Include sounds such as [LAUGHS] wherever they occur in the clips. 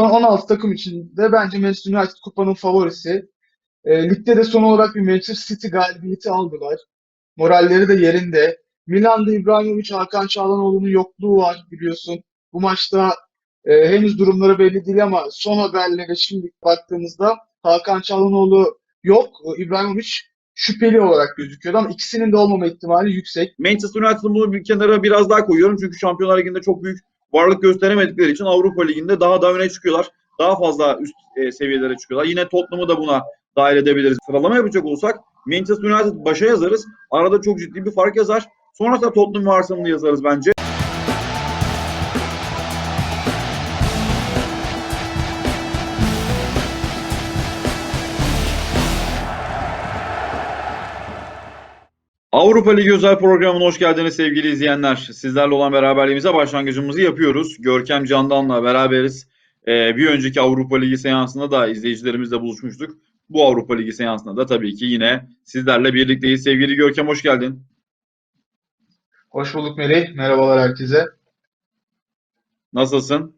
son 16 takım içinde bence Manchester United kupanın favorisi. E, ligde de son olarak bir Manchester City galibiyeti aldılar. Moralleri de yerinde. Milan'da İbrahimovic, Hakan Çalhanoğlu'nun yokluğu var biliyorsun. Bu maçta e, henüz durumları belli değil ama son haberlere şimdi baktığımızda Hakan Çalhanoğlu yok. İbrahimovic şüpheli olarak gözüküyordu ama ikisinin de olmama ihtimali yüksek. Manchester United'ın bunu bir kenara biraz daha koyuyorum. Çünkü Şampiyonlar Ligi'nde çok büyük varlık gösteremedikleri için Avrupa Ligi'nde daha da öne çıkıyorlar. Daha fazla üst e, seviyelere çıkıyorlar. Yine Tottenham'ı da buna dahil edebiliriz. Sıralama yapacak olursak Manchester United başa yazarız. Arada çok ciddi bir fark yazar. Sonrasında Tottenham ve Arsenal'ı yazarız bence. Avrupa Ligi özel programına hoş geldiniz sevgili izleyenler. Sizlerle olan beraberliğimize başlangıcımızı yapıyoruz. Görkem Candan'la beraberiz. Ee, bir önceki Avrupa Ligi seansında da izleyicilerimizle buluşmuştuk. Bu Avrupa Ligi seansında da tabii ki yine sizlerle birlikteyiz. Sevgili Görkem hoş geldin. Hoş bulduk Melih. Merhabalar herkese. Nasılsın?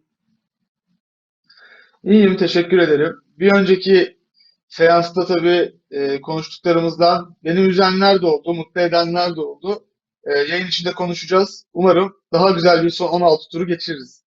İyiyim, teşekkür ederim. Bir önceki seansta tabii e, konuştuklarımızdan beni üzenler de oldu, mutlu edenler de oldu. E, yayın içinde konuşacağız. Umarım daha güzel bir son 16 turu geçiririz.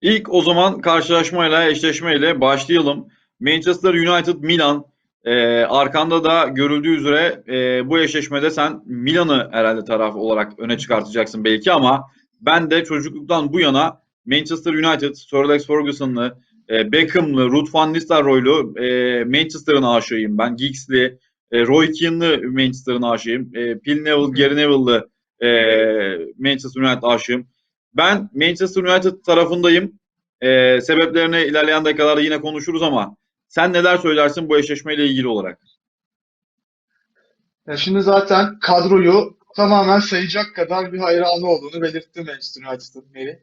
İlk o zaman karşılaşmayla, eşleşmeyle başlayalım. Manchester United Milan. Ee, arkanda da görüldüğü üzere e, bu eşleşmede sen Milan'ı herhalde taraf olarak öne çıkartacaksın belki ama ben de çocukluktan bu yana Manchester United, Sir Alex Ferguson'lı, e, Beckham'lı, Ruud van Nistelrooy'lu e, Manchester'ın aşığıyım ben. Giggs'li, e, Roy Keane'lı Manchester'ın aşığıyım. E, Phil Neville, Gary Neville'lı e, Manchester United aşığım. Ben Manchester United tarafındayım. E, sebeplerini ilerleyen dakikalarda yine konuşuruz ama sen neler söylersin bu eşleşmeyle ilgili olarak? Ya şimdi zaten kadroyu tamamen sayacak kadar bir hayranı olduğunu belirtti Manchester United'ın Melih.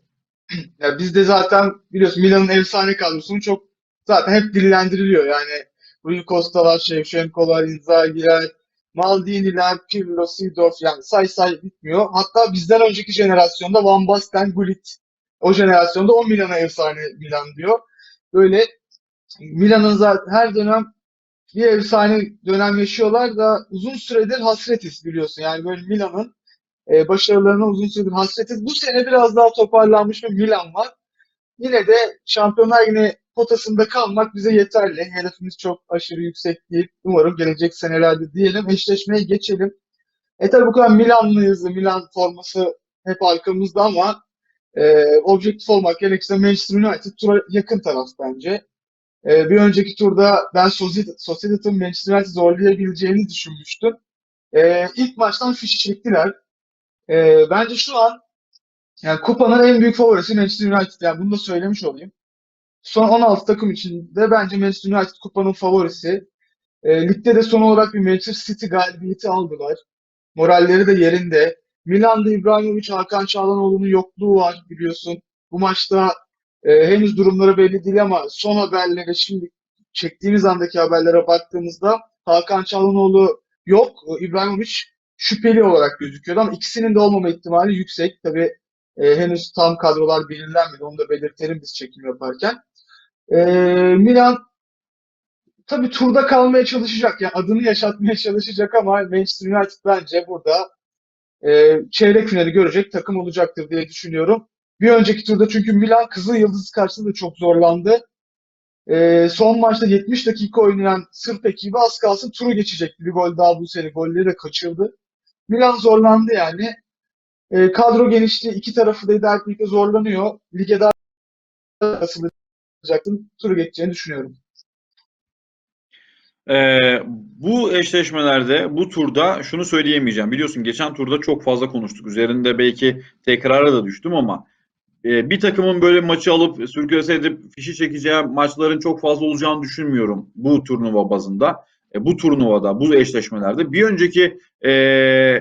Ya biz de zaten biliyorsun Milan'ın efsane kadrosunu çok zaten hep dillendiriliyor. Yani Rui Costa'lar, Shevchenko'lar, Inzaghi'ler, Maldini'ler, Pirlo, Seedorf yani say say bitmiyor. Hatta bizden önceki jenerasyonda Van Basten, Gullit o jenerasyonda o Milan'a efsane Milan diyor. Böyle Milan'ın zaten her dönem bir efsane dönem yaşıyorlar da uzun süredir hasretiz biliyorsun. Yani böyle Milan'ın e, başarılarına uzun süredir hasretiz. Bu sene biraz daha toparlanmış bir Milan var. Yine de Şampiyonlar Ligi potasında kalmak bize yeterli. Hedefimiz çok aşırı yüksek değil. Umarım gelecek senelerde diyelim. Eşleşmeye geçelim. E tabi bu kadar Milanlıyız. Milan forması hep arkamızda ama e, objektif olmak gerekirse Manchester United tura yakın taraf bence. E, bir önceki turda ben Sociedad'ın Manchester United zorlayabileceğini düşünmüştüm. E, ilk maçtan fişi çektiler. E, bence şu an yani kupanın en büyük favorisi Manchester United. Yani bunu da söylemiş olayım. Son 16 takım içinde bence Manchester United kupanın favorisi. E, ligde de son olarak bir Manchester City galibiyeti aldılar. Moralleri de yerinde. Milan'da İbrahimovic, Hakan Çalhanoğlu'nun yokluğu var biliyorsun. Bu maçta e, henüz durumları belli değil ama son haberlere şimdi çektiğimiz andaki haberlere baktığımızda Hakan Çalhanoğlu yok. İbrahimovic şüpheli olarak gözüküyordu ama ikisinin de olmama ihtimali yüksek. Tabii e, henüz tam kadrolar belirlenmedi. Onu da belirtelim biz çekim yaparken. E, Milan tabii turda kalmaya çalışacak. Yani adını yaşatmaya çalışacak ama Manchester United bence burada e, çeyrek finali görecek takım olacaktır diye düşünüyorum. Bir önceki turda çünkü Milan Kızıl Yıldız karşısında çok zorlandı. E, son maçta 70 dakika oynayan Sırp ekibi az kalsın turu geçecekti. Bir gol daha bu sene golleri de kaçırdı. Milan zorlandı yani. E, kadro genişliği iki tarafı da idare zorlanıyor. Lige daha asılacaktım. Turu geçeceğini düşünüyorum. Ee, bu eşleşmelerde, bu turda şunu söyleyemeyeceğim. Biliyorsun geçen turda çok fazla konuştuk. Üzerinde belki tekrara da düştüm ama e, bir takımın böyle maçı alıp sürklase edip fişi çekeceği maçların çok fazla olacağını düşünmüyorum bu turnuva bazında. E, bu turnuvada, bu eşleşmelerde. Bir önceki e,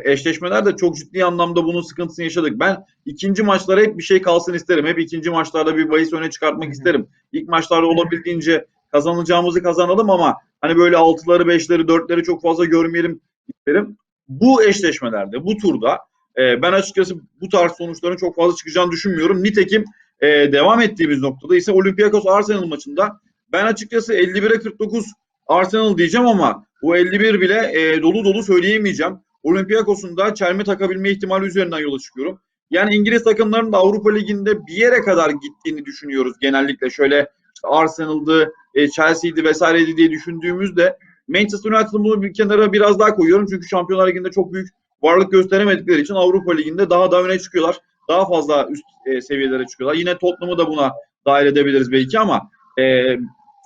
eşleşmelerde çok ciddi anlamda bunun sıkıntısını yaşadık. Ben ikinci maçlara hep bir şey kalsın isterim. Hep ikinci maçlarda bir bahis öne çıkartmak isterim. İlk maçlarda olabildiğince kazanacağımızı kazanalım ama hani böyle altıları, beşleri, dörtleri çok fazla görmeyelim isterim. Bu eşleşmelerde, bu turda e, ben açıkçası bu tarz sonuçların çok fazla çıkacağını düşünmüyorum. Nitekim e, devam ettiğimiz noktada ise Olympiakos Arsenal maçında ben açıkçası 51'e 49 Arsenal diyeceğim ama bu 51 bile e, dolu dolu söyleyemeyeceğim. Olympiakos'un da çelme takabilme ihtimali üzerinden yola çıkıyorum. Yani İngiliz takımlarının da Avrupa Ligi'nde bir yere kadar gittiğini düşünüyoruz genellikle. Şöyle işte Arsenal'dı, e, Chelsea'ydi vesaireydi diye düşündüğümüzde Manchester United'ın bunu bir kenara biraz daha koyuyorum. Çünkü Şampiyonlar Ligi'nde çok büyük varlık gösteremedikleri için Avrupa Ligi'nde daha da öne çıkıyorlar. Daha fazla üst e, seviyelere çıkıyorlar. Yine Tottenham'ı da buna dahil edebiliriz belki ama e,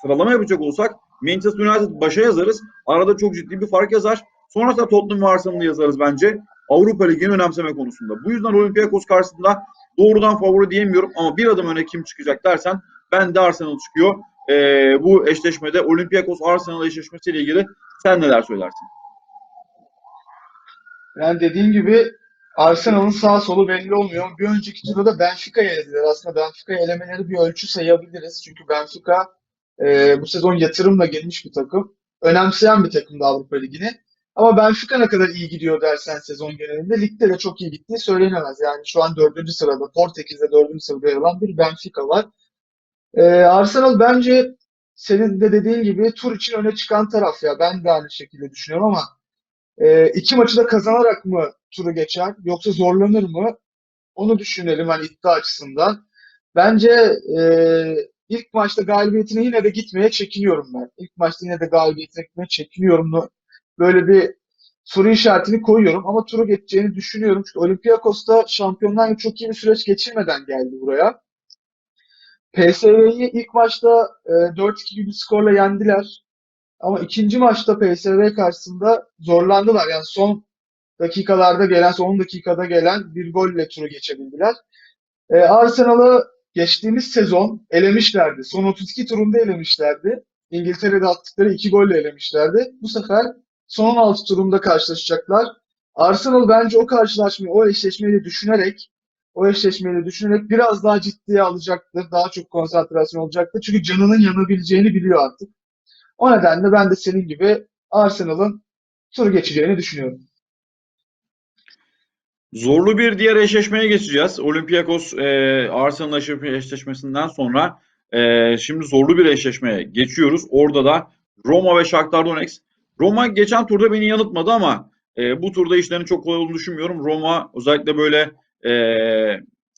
sıralama yapacak olsak Manchester United başa yazarız. Arada çok ciddi bir fark yazar. Sonrasında Tottenham ve Arsenal'ı yazarız bence. Avrupa Ligi'ni önemseme konusunda. Bu yüzden Olympiakos karşısında doğrudan favori diyemiyorum ama bir adım öne kim çıkacak dersen ben de Arsenal çıkıyor. E, bu eşleşmede Olympiakos Arsenal eşleşmesiyle ilgili sen neler söylersin? Yani dediğim gibi Arsenal'ın sağ solu belli olmuyor. Bir önceki turda da Benfica'yı elediler. Aslında Benfica'yı elemeleri bir ölçü sayabiliriz. Çünkü Benfica e, bu sezon yatırımla gelmiş bir takım. Önemseyen bir takımdı Avrupa Ligi'ni. Ama Benfica ne kadar iyi gidiyor dersen sezon genelinde ligde de çok iyi gittiği söylenemez. Yani şu an dördüncü sırada, Portekiz'de dördüncü sırada yer alan bir Benfica var. E, Arsenal bence senin de dediğin gibi tur için öne çıkan taraf ya. Ben de aynı şekilde düşünüyorum ama e, iki maçı da kazanarak mı turu geçer yoksa zorlanır mı? Onu düşünelim hani iddia açısından. Bence e, ilk maçta galibiyetine yine de gitmeye çekiniyorum ben. İlk maçta yine de galibiyetine gitmeye çekiniyorum. Böyle bir soru işaretini koyuyorum ama turu geçeceğini düşünüyorum. Çünkü Olympiakos da Şampiyonlar çok iyi bir süreç geçirmeden geldi buraya. PSV'yi ilk maçta e, 4-2 gibi bir skorla yendiler. Ama ikinci maçta PSV karşısında zorlandılar. Yani son dakikalarda gelen, son dakikada gelen bir golle turu geçebildiler. E, Arsenal'ı geçtiğimiz sezon elemişlerdi. Son 32 turunda elemişlerdi. İngiltere'de attıkları iki golle elemişlerdi. Bu sefer son 16 turunda karşılaşacaklar. Arsenal bence o karşılaşmayı, o eşleşmeyi de düşünerek o eşleşmeyi de düşünerek biraz daha ciddiye alacaktır. Daha çok konsantrasyon olacaktır. Çünkü canının yanabileceğini biliyor artık. O nedenle ben de senin gibi Arsenal'ın tur geçeceğini düşünüyorum. Zorlu bir diğer eşleşmeye geçeceğiz. Olympiakos e, Arsenal eşleşmesinden sonra e, şimdi zorlu bir eşleşmeye geçiyoruz. Orada da Roma ve Shakhtar Donetsk. Roma geçen turda beni yanıltmadı ama e, bu turda işlerinin çok kolay olduğunu düşünmüyorum. Roma özellikle böyle e,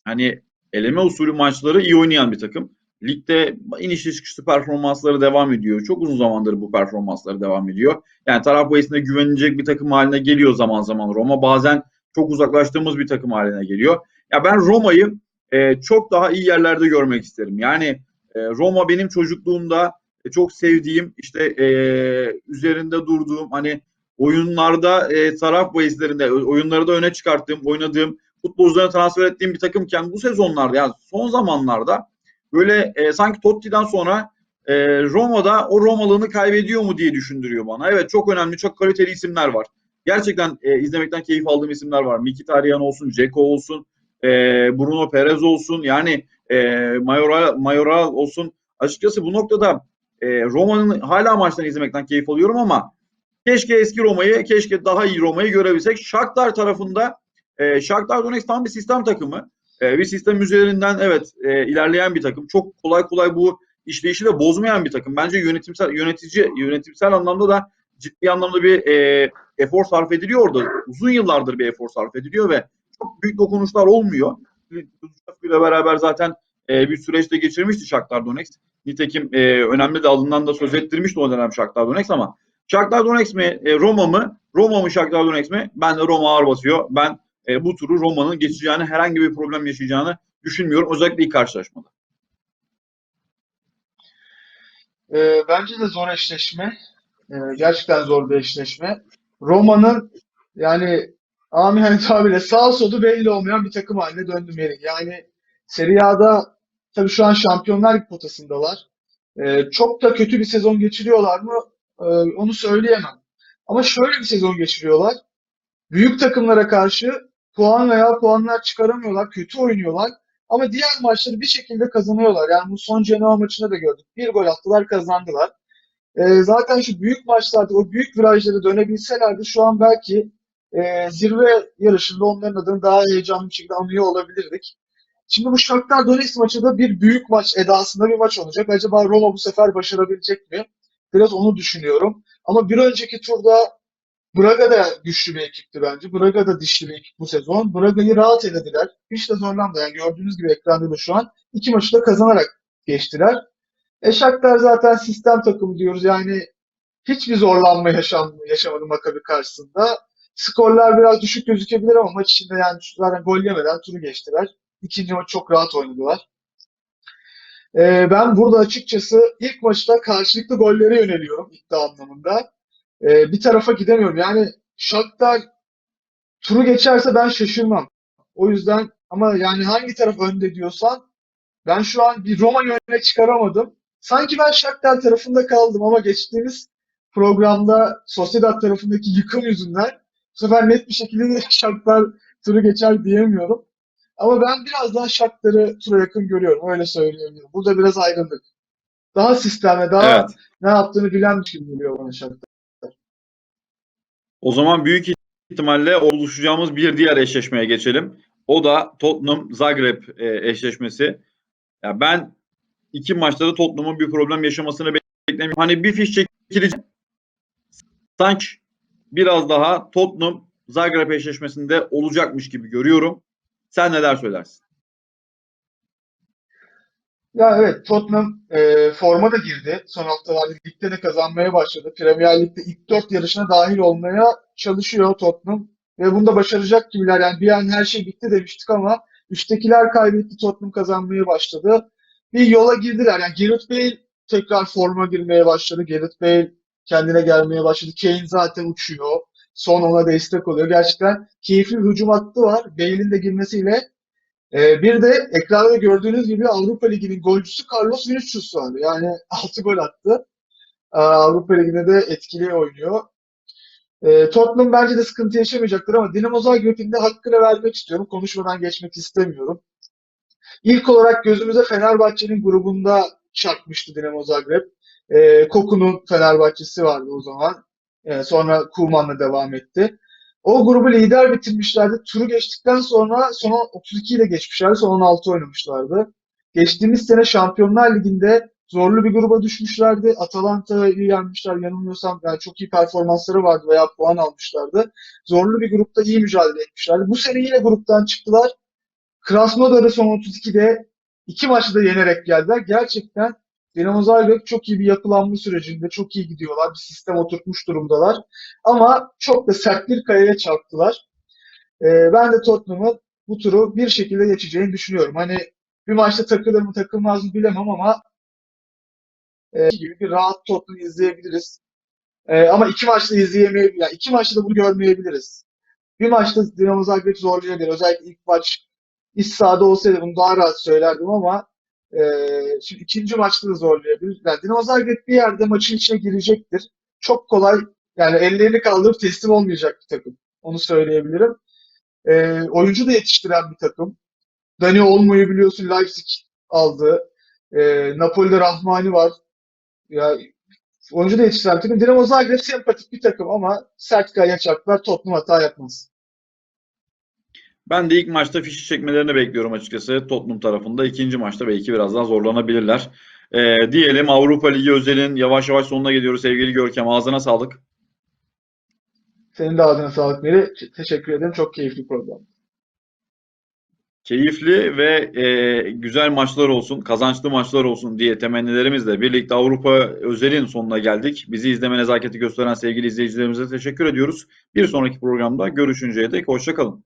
hani eleme usulü maçları iyi oynayan bir takım. Ligde inişli çıkışlı performansları devam ediyor. Çok uzun zamandır bu performansları devam ediyor. Yani taraf bahisine güvenilecek bir takım haline geliyor zaman zaman Roma. Bazen çok uzaklaştığımız bir takım haline geliyor. Ya ben Roma'yı e, çok daha iyi yerlerde görmek isterim. Yani e, Roma benim çocukluğumda e, çok sevdiğim, işte e, üzerinde durduğum, hani oyunlarda e, taraf bahislerinde, oyunları da öne çıkarttığım, oynadığım, futbolcularına transfer ettiğim bir takımken bu sezonlarda, yani son zamanlarda böyle e, sanki Totti'den sonra e, Roma'da o Romalığını kaybediyor mu diye düşündürüyor bana. Evet çok önemli, çok kaliteli isimler var gerçekten e, izlemekten keyif aldığım isimler var. Mkhitaryan olsun, Ceko olsun, e, Bruno Perez olsun, yani e, Mayoral, Mayoral olsun. Açıkçası bu noktada e, Roma'nın hala maçlarını izlemekten keyif alıyorum ama keşke eski Roma'yı, keşke daha iyi Roma'yı görebilsek. Shakhtar tarafında e, Shakhtar Donetsk tam bir sistem takımı. E, bir sistem üzerinden evet e, ilerleyen bir takım. Çok kolay kolay bu işleyişi de bozmayan bir takım. Bence yönetimsel yönetici yönetimsel anlamda da ciddi anlamda bir e, efor sarf ediliyor orada. Uzun yıllardır bir efor sarf ediliyor ve çok büyük dokunuşlar olmuyor. ile beraber zaten e, bir süreçte geçirmişti Shakhtar Donetsk. Nitekim e, önemli de alından da söz ettirmişti o dönem Shakhtar Donetsk ama Shakhtar Donetsk mi e, Roma mı? Roma mı Shakhtar Donetsk mi? Ben de Roma ağır basıyor. Ben e, bu turu Roma'nın geçeceğini, herhangi bir problem yaşayacağını düşünmüyorum. Özellikle ilk karşılaşmada. E, bence de zor eşleşme. E, gerçekten zor bir eşleşme. Roma'nın yani amiyane tabirle sağ solu belli olmayan bir takım haline döndü Merik. Yani Serie A'da tabii şu an Şampiyonlar potasındalar. Ee, çok da kötü bir sezon geçiriyorlar mı? Ee, onu söyleyemem. Ama şöyle bir sezon geçiriyorlar. Büyük takımlara karşı puan veya puanlar çıkaramıyorlar. Kötü oynuyorlar. Ama diğer maçları bir şekilde kazanıyorlar. Yani bu son Genoa maçında da gördük. Bir gol attılar kazandılar. E, zaten şu büyük maçlarda o büyük virajları dönebilselerdi şu an belki e, zirve yarışında onların adını daha heyecanlı bir şekilde anıyor olabilirdik. Şimdi bu Shakhtar Donetsk maçı da bir büyük maç edasında bir maç olacak. Acaba Roma bu sefer başarabilecek mi? Biraz onu düşünüyorum. Ama bir önceki turda Braga da güçlü bir ekipti bence. Braga da dişli bir ekip bu sezon. Braga'yı rahat elediler. Hiç de zorlanmadı. Yani gördüğünüz gibi ekranda da şu an iki maçı da kazanarak geçtiler. E Shakhtar zaten sistem takımı diyoruz. Yani hiçbir zorlanma yaşam, yaşamadı Maccabi karşısında. Skorlar biraz düşük gözükebilir ama maç içinde yani zaten gol yemeden turu geçtiler. İkinci maç çok rahat oynadılar. Ee, ben burada açıkçası ilk maçta karşılıklı gollere yöneliyorum iddia anlamında. Ee, bir tarafa gidemiyorum. Yani Shakhtar turu geçerse ben şaşırmam. O yüzden ama yani hangi taraf önde diyorsan ben şu an bir Roma yönüne çıkaramadım. Sanki ben Shakhtar tarafında kaldım ama geçtiğimiz programda Sociedad tarafındaki yıkım yüzünden bu sefer net bir şekilde de [LAUGHS] Shakhtar turu geçer diyemiyorum. Ama ben biraz daha Shakhtar'ı tura yakın görüyorum. Öyle söyleyebilirim. Burada biraz ayrıldık. Daha sistemle, daha Evet. ne yaptığını bilenmiş gibi geliyor bana Shakhtar. O zaman büyük ihtimalle oluşacağımız bir diğer eşleşmeye geçelim. O da Tottenham Zagreb e, eşleşmesi. Ya ben iki maçta da Tottenham'ın bir problem yaşamasını beklemiyorum. Hani bir fiş çekilecek. Sanki biraz daha Tottenham Zagreb eşleşmesinde olacakmış gibi görüyorum. Sen neler söylersin? Ya evet Tottenham e, forma da girdi. Son haftalarda ligde de kazanmaya başladı. Premier Lig'de ilk dört yarışına dahil olmaya çalışıyor Tottenham. Ve bunu da başaracak gibiler. Yani bir an her şey bitti demiştik ama üsttekiler kaybetti. Tottenham kazanmaya başladı. Bir yola girdiler. Yani Gareth Bale tekrar forma girmeye başladı. Gareth Bale kendine gelmeye başladı. Kane zaten uçuyor. Son ona destek oluyor. Gerçekten keyifli bir hücum hattı var. Bale'in de girmesiyle ee, bir de ekranda gördüğünüz gibi Avrupa Ligi'nin golcüsü Carlos Vinicius var. Yani [LAUGHS] 6 gol attı. Ee, Avrupa Ligi'nde de etkili oynuyor. Ee, Tottenham bence de sıkıntı yaşamayacaktır ama Dinamo Zagreb'in de hakkını vermek istiyorum. Konuşmadan geçmek istemiyorum. İlk olarak gözümüze Fenerbahçe'nin grubunda çarpmıştı Dinamo Zagreb. Ee, Koku'nun Fenerbahçesi vardı o zaman. Ee, sonra Kuman'la devam etti. O grubu lider bitirmişlerdi. Turu geçtikten sonra son 32 ile geçmişlerdi. Son 16 oynamışlardı. Geçtiğimiz sene Şampiyonlar Ligi'nde zorlu bir gruba düşmüşlerdi. Atalanta'yı yenmişler yanılmıyorsam. Yani çok iyi performansları vardı veya puan almışlardı. Zorlu bir grupta iyi mücadele etmişlerdi. Bu sene yine gruptan çıktılar. Krasnodar'ı son 32'de iki maçı da yenerek geldiler. Gerçekten Dinamo Zagreb çok iyi bir yapılanma sürecinde çok iyi gidiyorlar. Bir sistem oturtmuş durumdalar. Ama çok da sert bir kayaya çarptılar. Ee, ben de Tottenham'ın bu turu bir şekilde geçeceğini düşünüyorum. Hani bir maçta takılır mı takılmaz mı bilemem ama e, gibi bir rahat Tottenham izleyebiliriz. E, ama iki maçta izleyemeyebiliriz. Yani iki maçta da bunu görmeyebiliriz. Bir maçta Dinamo Zagreb zorlayabilir. Özellikle ilk maç iç sahada olsaydı bunu daha rahat söylerdim ama e, şimdi ikinci maçta da zorlayabilir. Yani Dinamo Zagreb bir yerde maçın içine girecektir. Çok kolay yani ellerini kaldırıp teslim olmayacak bir takım. Onu söyleyebilirim. E, oyuncu da yetiştiren bir takım. Dani Olmo'yu biliyorsun Leipzig aldı. E, Napoli'de Rahmani var. Ya, oyuncu da yetiştiren bir takım. Dinamo Zagreb sempatik bir takım ama sert kayaya çarptılar. Tottenham hata yapmaz. Ben de ilk maçta fişi çekmelerini bekliyorum açıkçası Tottenham tarafında. İkinci maçta belki biraz daha zorlanabilirler. Ee, diyelim Avrupa Ligi özelin yavaş yavaş sonuna geliyoruz sevgili Görkem. Ağzına sağlık. Senin de ağzına sağlık Meri. Teşekkür ederim. Çok keyifli program. Keyifli ve e, güzel maçlar olsun, kazançlı maçlar olsun diye temennilerimizle birlikte Avrupa özelin sonuna geldik. Bizi izleme nezaketi gösteren sevgili izleyicilerimize teşekkür ediyoruz. Bir sonraki programda görüşünceye dek hoşça kalın.